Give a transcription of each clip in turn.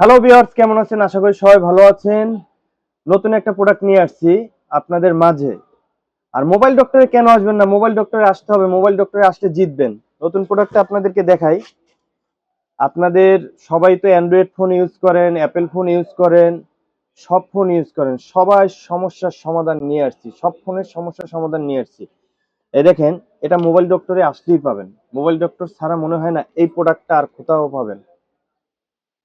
Hello viewers কেমন আছেন? আশা করি সবাই ভালো আছেন। নতুন একটা প্রোডাক্ট নিয়ে আসছি আপনাদের মাঝে। আর মোবাইল ডক্টরে কেন আসবেন না? মোবাইল ডক্টরে আসতে হবে। মোবাইল ডক্টরে আসলে জিতবেন। নতুন প্রোডাক্টটা আপনাদেরকে দেখাই। আপনাদের সবাই তো অ্যান্ড্রয়েড ফোন ইউজ করেন অ্যাপেল ফোন ইউজ করেন, সব ফোন ইউজ করেন। সবাই সমস্যার সমাধান নিয়ে আসছি। সব ফোনের সমস্যার সমাধান নিয়ে আসছি। এই দেখেন, এটা মোবাইল ডক্টরে আসলেই পাবেন। মোবাইল ডক্টর ছাড়া মনে হয় না এই প্রোডাক্টটা আর কোথাও পাবেন।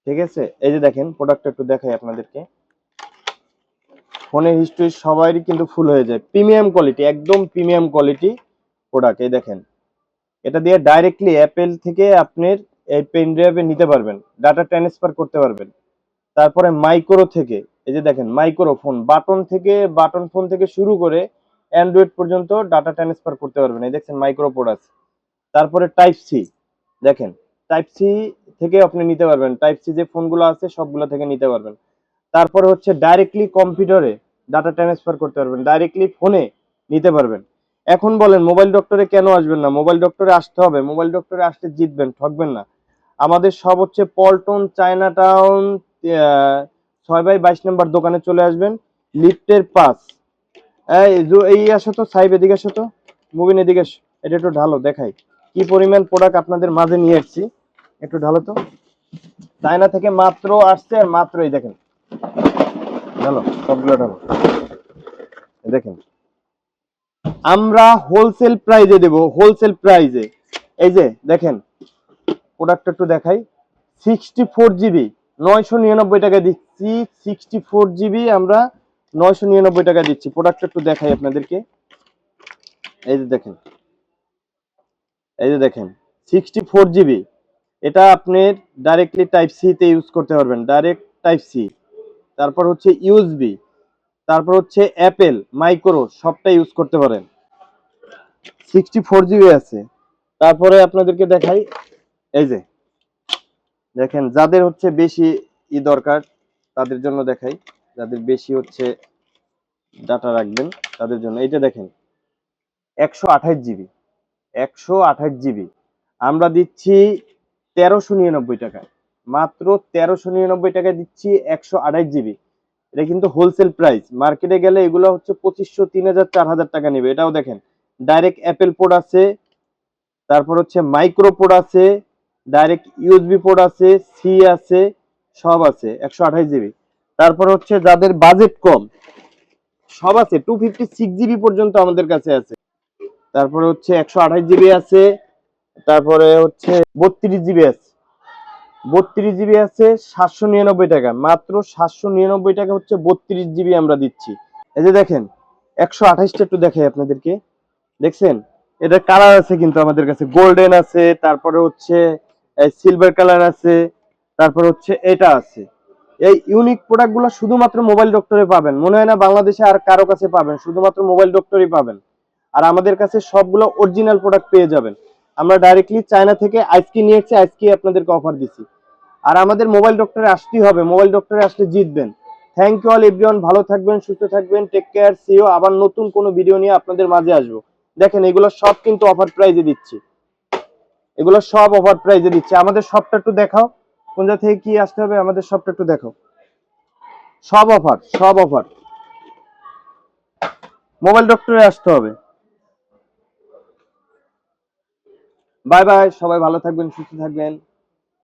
ঠিক আছে? এই যে দেখেন প্রোডাক্টটা একটু দেখাই আপনাদেরকে। ফোনের হিস্ট্রি সবারই কিন্তু ফুল হয়ে যায়। প্রিমিয়াম কোয়ালিটি একদম প্রিমিয়াম কোয়ালিটি প্রোডাক্ট এই দেখেন। এটা দিয়ে ডাইরেক্টলি অ্যাপেল থেকে আপনার এই পেন ড্রাইভে নিতে পারবেন ডাটা ট্রান্সফার করতে পারবেন। তারপরে মাইক্রো থেকে, এই যে দেখেন মাইক্রো ফোন বাটন থেকে বাটন ফোন থেকে শুরু করে অ্যান্ড্রয়েড পর্যন্ত ডাটা ট্রান্সফার করতে পারবেন। এই দেখছেন মাইক্রো প্রোডাক্ট তারপরে টাইপ সি দেখেন টাইপ সি থেকে আপনি নিতে পারবেন। টাইপ সি যে ফোনগুলো আছে, সবগুলো থেকে নিতে পারবেন। তারপরে হচ্ছে ডাইরেক্টলি কম্পিউটারে ডাটা ট্রান্সফার করতে পারবেন। ডাইরেক্টলি ফোনে নিতে পারবেন। এখন বলেন মোবাইল ডক্টরে কেন আসবেন না? মোবাইল ডক্টরে আসতে হবে। মোবাইল ডক্টরে আসতে জিতবেন, ঠকবেন না। আমাদের সব হচ্ছে পল্টন চায়না টাউন ছয় বাই বাইশ নম্বর দোকানে চলে আসবেন। লিফটের পাস। এই আসো তো সাইব এদিকে আসো তো। মুভিন এদিকে। এটা একটু ঢালো, দেখাই। কি পরিমাণ প্রোডাক্ট আপনাদের মাঝে নিয়ে এসেছি একটু ঢালো তো। চায়না থেকে মাত্র আসছে, আর মাত্র এই দেখেন। ঢালো, সবগুলো ঢালো। দেখেন। আমরা হোলসেল প্রাইজে দেব হোলসেল প্রাইজে এই যে, দেখেন প্রোডাক্টটা একটু দেখাই। সিক্সটি ফোর জিবি নয়শো নিরানব্বই টাকা দিচ্ছি। সিক্সটি ফোর জিবি আমরা নয়শো নিরানব্বই টাকা দিচ্ছি। প্রোডাক্টটা একটু দেখাই আপনাদেরকে। এই যে দেখেন। এই যে দেখেন সিক্সটি ফোর জিবি এটা আপনি ডাইরেক্টলি টাইপ সি তে ইউজ করতে পারবেন। ডাইরেক্ট টাইপ সি তারপর হচ্ছে ইউএসবি তারপর হচ্ছে অ্যাপেল মাইক্রো সবটা ইউজ করতে পারেন। সিক্সটি ফোর জিবি আছে। তারপরে আপনাদেরকে দেখাই, এই যে, দেখেন, যাদের হচ্ছে বেশি ই দরকার, তাদের জন্য দেখাই। যাদের বেশি হচ্ছে ডাটা রাখবেন, তাদের জন্য। এইটা দেখেন, একশো আঠাশ জিবি একশো আঠাশ জিবি আমরা দিচ্ছি তেরোশো নিরানব্বই টাকা মাত্র তেরোশো নিরানব্বই টাকায় দিচ্ছি একশো আঠাশ জিবি। এটা কিন্তু হোলসেল প্রাইস মার্কেটে গেলে এগুলো হচ্ছে পঁচিশশো, তিন হাজার, চার হাজার টাকা নেবে। এটাও দেখেন ডাইরেক্ট অ্যাপেল পোর্ট আছে, তারপর হচ্ছে মাইক্রো পোর্ট আছে ডাইরেক্ট ইউএসবি পোর্ট আছে সি আছে, সব আছে, একশো আঠাশ জিবি। তারপর হচ্ছে যাদের বাজেট কম, সব আছে টু ফিফটি সিক্স জিবি পর্যন্ত আমাদের কাছে আছে। তারপরে হচ্ছে একশো আঠাশ জিবি আছে তারপরে হচ্ছে বত্রিশ জিবি আছে। বত্রিশ জিবি আছে সাতশো নিরানব্বই টাকা। মাত্র সাতশো নিরানব্বই টাকা হচ্ছে বত্রিশ জিবি আমরা দিচ্ছি। এই যে দেখেন, একশো আঠাশটা একটু দেখাই আপনাদেরকে। দেখছেন? এটা কালার আছে কিন্তু আমাদের কাছে। গোল্ডেন আছে, তারপরে হচ্ছে সিলভার কালার আছে, তারপর হচ্ছে এটা আছে। এই ইউনিক প্রোডাক্টগুলো শুধুমাত্র মোবাইল ডক্টরে পাবেন। মনে হয় না বাংলাদেশে আর কারও কাছে পাবেন, শুধুমাত্র মোবাইল ডক্টরই পাবেন। আর আমাদের কাছে সবগুলো অরিজিনাল প্রোডাক্ট পেয়ে যাবেন। আমরা ডাইরেক্টলি চায়না থেকে আইসকি নিয়ে এসেছি আইসকি আপনাদেরকে অফার দিচ্ছি আর আমাদের মোবাইল ডক্টরে আসতেই হবে। মোবাইল ডক্টরে আসলে জিতবেন। থ্যাংক ইউ অল এভরিওয়ান ভালো থাকবেন, সুস্থ থাকবেন। টেক কেয়ার সিও আবার নতুন কোনো ভিডিও নিয়ে আপনাদের মাঝে আসব। দেখেন, এগুলো সব কিন্তু অফার প্রাইজে দিচ্ছি। এগুলো সব অফার প্রাইজে দিচ্ছি। আমাদের সবটা একটু দেখাও। কোন জায়গা থেকে কি আসতে হবে? আমাদের সবটা একটু দেখাও। সব অফার সব অফার মোবাইল ডক্টরে আসতে হবে। বাই বাই সবাই ভালো থাকবেন সুস্থ থাকবেন।